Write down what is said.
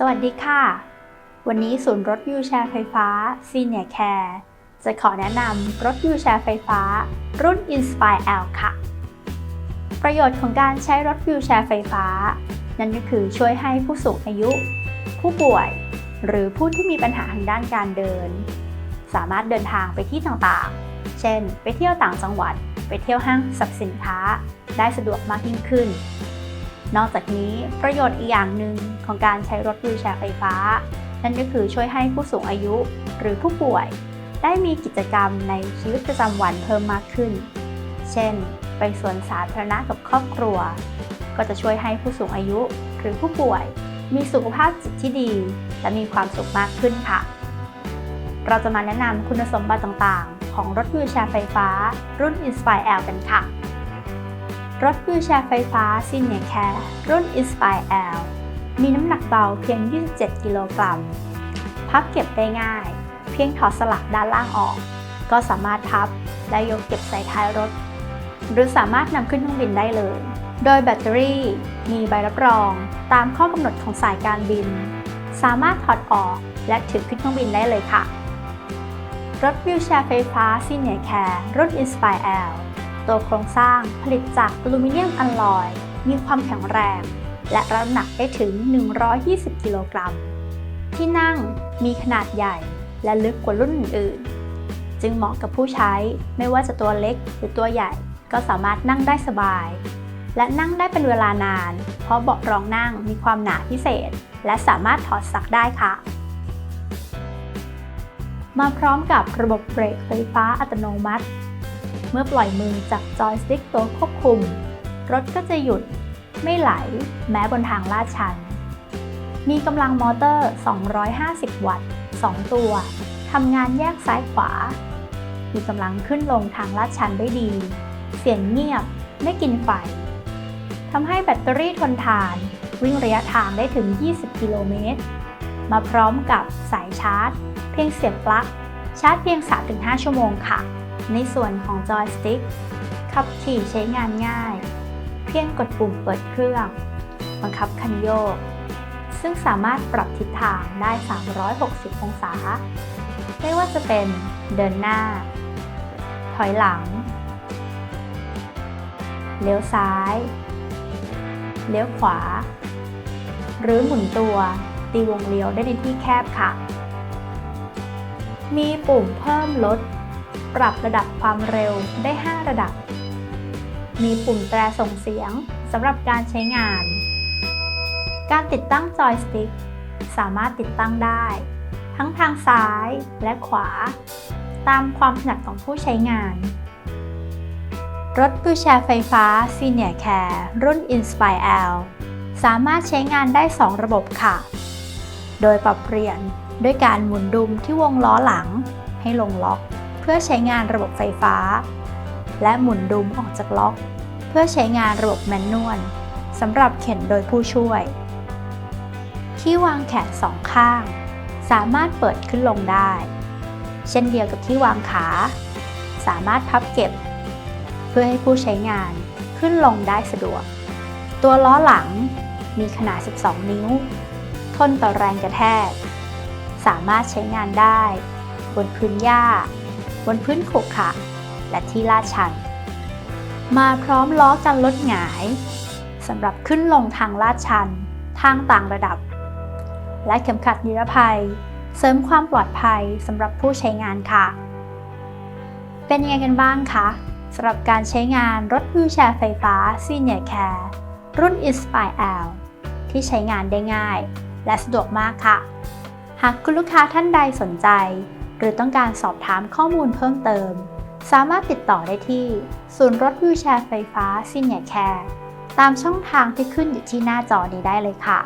สวัสดีค่ะ วันนี้ศูนย์รถวิวแชร์ไฟฟ้า Senior Care จะขอแนะนำรถวิวแชร์ไฟฟ้า รุ่น Inspire L ค่ะ ประโยชน์ของการใช้รถวิวแชร์ไฟฟ้า นั่นก็คือช่วยให้ผู้สูงอายุ ผู้ป่วย หรือผู้ที่มีปัญหาทางด้านการเดิน สามารถเดินทางไปที่ต่างๆ เช่น ไปเที่ยวต่างจังหวัด ไปเที่ยวห้างสรรพสินค้า ได้สะดวกมากยิ่งขึ้น นอกจากนี้ประโยชน์อีกอย่างหนึ่งของการใช้รถวิวแชร์ไฟฟ้า นั่นก็คือช่วยให้ผู้สูงอายุหรือผู้ป่วย ได้มีกิจกรรมในชีวิตประจำวันเพิ่มมากขึ้น เช่น ไปสวนสาธารณะกับครอบครัว ก็จะช่วยให้ผู้สูงอายุหรือผู้ป่วย มีสุขภาพจิตที่ดี และมีความสุขมากขึ้นค่ะ เราจะมาแนะนำคุณสมบัติต่างๆ ของรถวิวแชร์ไฟฟ้า รุ่น Inspire L กันค่ะ รถวิวแชร์ไฟฟ้า Senior Care รุ่น Inspire L มีน้ำหนักเบาเพียง 27 กิโลกรัม พับเก็บได้ง่าย เพียงถอดสลักด้านล่างออก ก็สามารถพับและยกเก็บใส่ท้ายรถ หรือสามารถนำขึ้นเครื่องบินได้เลย โดยแบตเตอรี่มีใบรับรองตามข้อกำหนดของสายการบิน สามารถถอดออกและถือขึ้นเครื่องบินได้เลยค่ะ รถวิวแชร์ไฟฟ้า Senior Care รุ่น Inspire L ตัวโครงสร้างผลิตจากอลูมิเนียมอลลอย มีความแข็งแรง และรับน้ำหนักได้ถึง 120 กิโลกรัม ที่นั่งมีขนาดใหญ่และลึกกว่ารุ่นอื่นๆจึงเหมาะกับผู้ใช้ไม่ว่าจะตัวเล็กหรือตัวใหญ่ก็สามารถนั่งได้สบาย และนั่งได้เป็นเวลานาน เพราะเบาะรองนั่งมีความหนาพิเศษ และสามารถถอดซักได้ค่ะ มาพร้อมกับระบบเบรกไฟฟ้าอัตโนมัติ เมื่อปล่อยมือจากจอยสติ๊กตัวควบคุม รถก็จะหยุดไม่ไหลแม้บนทางลาดชัน มีกำลังมอเตอร์ 250 วัตต์ 2 ตัวทำงานแยกซ้ายขวา มีกำลังขึ้นลงทางลาดชันได้ดี เสียงเงียบไม่กินไฟทำให้แบตเตอรี่ทนทาน วิ่งระยะทางได้ถึง 20 กิโลเมตร มาพร้อมกับสายชาร์จ เพียงเสียบปลั๊กชาร์จเพียง 3-5 ชั่วโมงค่ะ ในส่วนของจอยสติ๊กขับขี่ใช้งานง่าย เพียงกดปุ่มเปิดเครื่อง บังคับคันโยก ซึ่งสามารถปรับทิศทางได้ 360 องศา ไม่ว่าจะเป็นเดินหน้า ถอยหลัง เลี้ยวซ้าย เลี้ยวขวา หรือหมุนตัว ตีวงเลี้ยวได้ในที่แคบค่ะ มีปุ่มเพิ่มลด ปรับระดับความเร็วได้ 5 ระดับ มีปุ่มแตรส่งเสียงสำหรับการใช้งาน การติดตั้งจอยสติ๊กสามารถติดตั้งได้ ทั้งทางซ้ายและขวา ตามความถนัดของผู้ใช้งาน รถวิวแชร์ไฟฟ้า Senior Care รุ่น Inspire L สามารถใช้งานได้ 2 ระบบค่ะ โดยปรับเปลี่ยนด้วยการหมุนดุมที่วงล้อหลังให้ลงล็อก พื่อใช้งานระบบไฟฟ้า และหมุนดุมออกจากล็อก เพื่อใช้งานระบบแมนนวลสำหรับเข็นโดยผู้ช่วย ที่วางแขนสองข้าง สามารถเปิดขึ้นลงได้ เช่นเดียวกับที่วางขา สามารถพับเก็บ เพื่อให้ผู้ใช้งานขึ้นลงได้สะดวก ตัวล้อหลังมีขนาด 12 นิ้ว ทนต่อแรงกระแทก สามารถใช้งานได้ บนพื้นหญ้า บนพื้นขรุขระและที่ลาดชัน มาพร้อมล้อกันลดหงายสำหรับขึ้นลงทางลาดชัน ทางต่างระดับ และเข็มขัดนิรภัย เสริมความปลอดภัยสำหรับผู้ใช้งานค่ะ เป็นยังไงกันบ้างคะสำหรับการใช้งานรถวิวแชร์ไฟฟ้า Senior Care รุ่น Inspire L ที่ใช้งานได้ง่าย และสะดวกมากค่ะ หากคุณลูกค้าท่านใดสนใจ หรือต้องการสอบถามข้อมูลเพิ่มเติม สามารถติดต่อได้ที่ ศูนย์รถวิวแชร์ไฟฟ้าซิเนียแคร์ตามช่องทางที่ขึ้นอยู่ที่หน้าจอนี้ได้เลยค่ะ